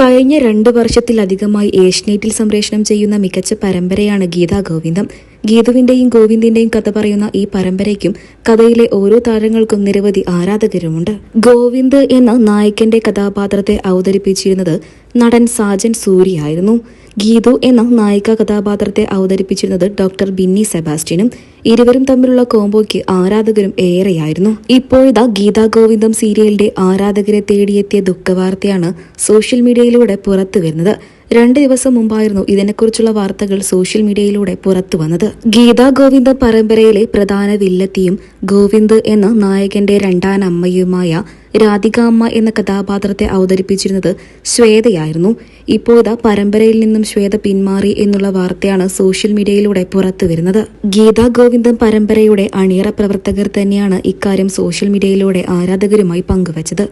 കഴിഞ്ഞ രണ്ട് വർഷത്തിലധികമായി ഏഷ്യനെറ്റിൽ സംപ്രേഷണം ചെയ്യുന്ന മികച്ച പരമ്പരയാണ് ഗീതാ ഗോവിന്ദം. ഗീതുവിന്റെയും ഗോവിന്ദിന്റെയും കഥ പറയുന്ന ഈ പരമ്പരയ്ക്കും കഥയിലെ ഓരോ താരങ്ങൾക്കും നിരവധി ആരാധകരുമുണ്ട്. ഗോവിന്ദ് എന്ന നായകന്റെ കഥാപാത്രത്തെ അവതരിപ്പിച്ചിരുന്നത് നടൻ സാജൻ സൂരി ആയിരുന്നു. ഗീതു എന്ന നായിക കഥാപാത്രത്തെ അവതരിപ്പിച്ചിരുന്നത് ഡോക്ടർ ബിന്നി സെബാസ്റ്റ്യനും ഇരുവരും തമ്മിലുള്ള കോംബോയ്ക്ക് ആരാധകരും ഏറെയായിരുന്നു. ഇപ്പോഴിതാ ഗീതാ ഗോവിന്ദം സീരിയലിന്റെ ആരാധകരെ തേടിയെത്തിയ ദുഃഖവാർത്തയാണ് സോഷ്യൽ മീഡിയയിലൂടെ പുറത്തു വരുന്നത് രണ്ട് ദിവസം മുമ്പായിരുന്നു ഇതിനെക്കുറിച്ചുള്ള വാർത്തകൾ സോഷ്യൽ മീഡിയയിലൂടെ പുറത്തു വന്നത്. ഗീതാ ഗോവിന്ദ പരമ്പരയിലെ പ്രധാന വില്ലത്തിയും ഗോവിന്ദ് എന്ന നായകന്റെ രണ്ടാം അമ്മയുമായ രാധിക അമ്മ എന്ന കഥാപാത്രത്തെ അവതരിപ്പിച്ചിരുന്നത് ശ്വേതയായിരുന്നു. ഇപ്പോഴത്തെ പരമ്പരയിൽ നിന്നും ശ്വേത പിന്മാറി എന്നുള്ള വാർത്തയാണ് സോഷ്യൽ മീഡിയയിലൂടെ പുറത്തു വരുന്നത്. ഗീതാ ഗോവിന്ദം പരമ്പരയുടെ അണിയറ പ്രവർത്തകർ തന്നെയാണ് ഇക്കാര്യം സോഷ്യൽ മീഡിയയിലൂടെ ആരാധകരുമായി പങ്കുവച്ചത്.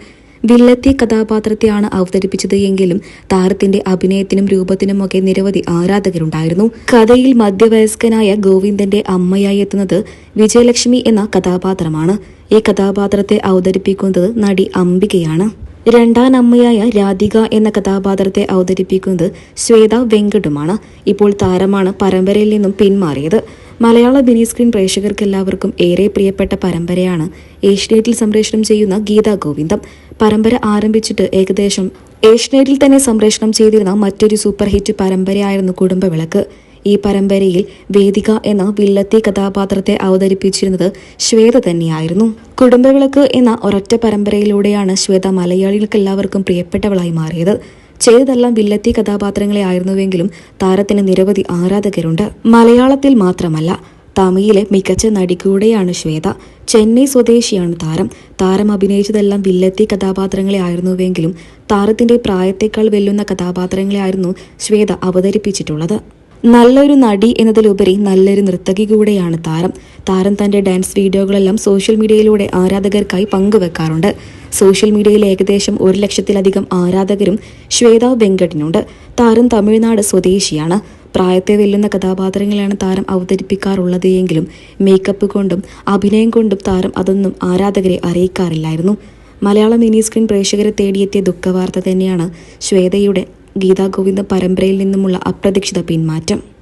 വില്ലത്തി കഥാപാത്രത്തെയാണ് അവതരിപ്പിച്ചത് എങ്കിലും താരത്തിന്റെ അഭിനയത്തിനും രൂപത്തിനുമൊക്കെ നിരവധി ആരാധകരുണ്ടായിരുന്നു. കഥയിൽ മധ്യവയസ്കനായ ഗോവിന്ദന്റെ അമ്മയായി എത്തുന്നത് വിജയലക്ഷ്മി എന്ന കഥാപാത്രമാണ്. ഈ കഥാപാത്രത്തെ അവതരിപ്പിക്കുന്നത് നടി അംബികയാണ്. രണ്ടാം അമ്മയായ രാധിക എന്ന കഥാപാത്രത്തെ അവതരിപ്പിക്കുന്നത് ശ്വേത വെങ്കടുമാണ് ഇപ്പോൾ താരമാണ് പരമ്പരയിൽ നിന്നും പിന്മാറിയത്. മലയാള മിനി സ്ക്രീൻ പ്രേക്ഷകർക്കെല്ലാവർക്കും ഏറെ പ്രിയപ്പെട്ട പരമ്പരയാണ് ഏഷ്യനെറ്റിൽ സംപ്രേഷണം ചെയ്യുന്ന ഗീതാ ഗോവിന്ദം. പരമ്പര ആരംഭിച്ചിട്ട് ഏകദേശം ഏഷ്യനെറ്റിൽ തന്നെ സംപ്രേഷണം ചെയ്തിരുന്ന മറ്റൊരു സൂപ്പർ ഹിറ്റ് പരമ്പരയായിരുന്നു കുടുംബവിളക്ക്. ഈ പരമ്പരയിൽ വേദിക എന്ന വില്ലത്തി കഥാപാത്രത്തെ അവതരിപ്പിച്ചിരുന്നത് ശ്വേത തന്നെയായിരുന്നു. കുടുംബവിളക്ക് എന്ന ഒരൊറ്റ പരമ്പരയിലൂടെയാണ് ശ്വേത മലയാളികൾക്ക് എല്ലാവർക്കും പ്രിയപ്പെട്ടവളായി മാറിയത്. ചെയ്തതെല്ലാം വില്ലത്തി കഥാപാത്രങ്ങളെ ആയിരുന്നുവെങ്കിലും താരത്തിന് നിരവധി ആരാധകരുണ്ട്. മലയാളത്തിൽ മാത്രമല്ല തമിഴിലെ മികച്ച നടി കൂടെയാണ് ശ്വേത. ചെന്നൈ സ്വദേശിയാണ് താരം. താരം അഭിനയിച്ചതെല്ലാം വില്ലത്തി കഥാപാത്രങ്ങളെ ആയിരുന്നുവെങ്കിലും താരത്തിന്റെ പ്രായത്തേക്കാൾ വെല്ലുന്ന കഥാപാത്രങ്ങളെ ആയിരുന്നു ശ്വേത അവതരിപ്പിച്ചിട്ടുള്ളത്. നല്ലൊരു നടി എന്നതിലുപരി നല്ലൊരു നർത്തകി കൂടെയാണ് താരം. താരം തന്റെ ഡാൻസ് വീഡിയോകളെല്ലാം സോഷ്യൽ മീഡിയയിലൂടെ ആരാധകർക്കായി പങ്കുവെക്കാറുണ്ട്. സോഷ്യൽ മീഡിയയിൽ ഏകദേശം ഒരു ലക്ഷത്തിലധികം ആരാധകരും ശ്വേത വെങ്കട്ടിനുണ്ട് താരം തമിഴ്നാട് സ്വദേശിയാണ്. പ്രായത്തെ വെല്ലുന്ന കഥാപാത്രങ്ങളാണ് താരം അവതരിപ്പിക്കാറുള്ളത് എങ്കിലും മേക്കപ്പ് കൊണ്ടും അഭിനയം കൊണ്ടും താരം അതൊന്നും ആരാധകരെ അറിയിക്കാറില്ലായിരുന്നു. മലയാള മിനി സ്ക്രീൻ പ്രേക്ഷകരെ തേടിയെത്തിയ ദുഃഖവാർത്ത തന്നെയാണ് ശ്വേതയുടെ ഗീതാ ഗോവിന്ദ പരമ്പരയിൽ നിന്നുമുള്ള അപ്രതീക്ഷിത പിന്മാറ്റം.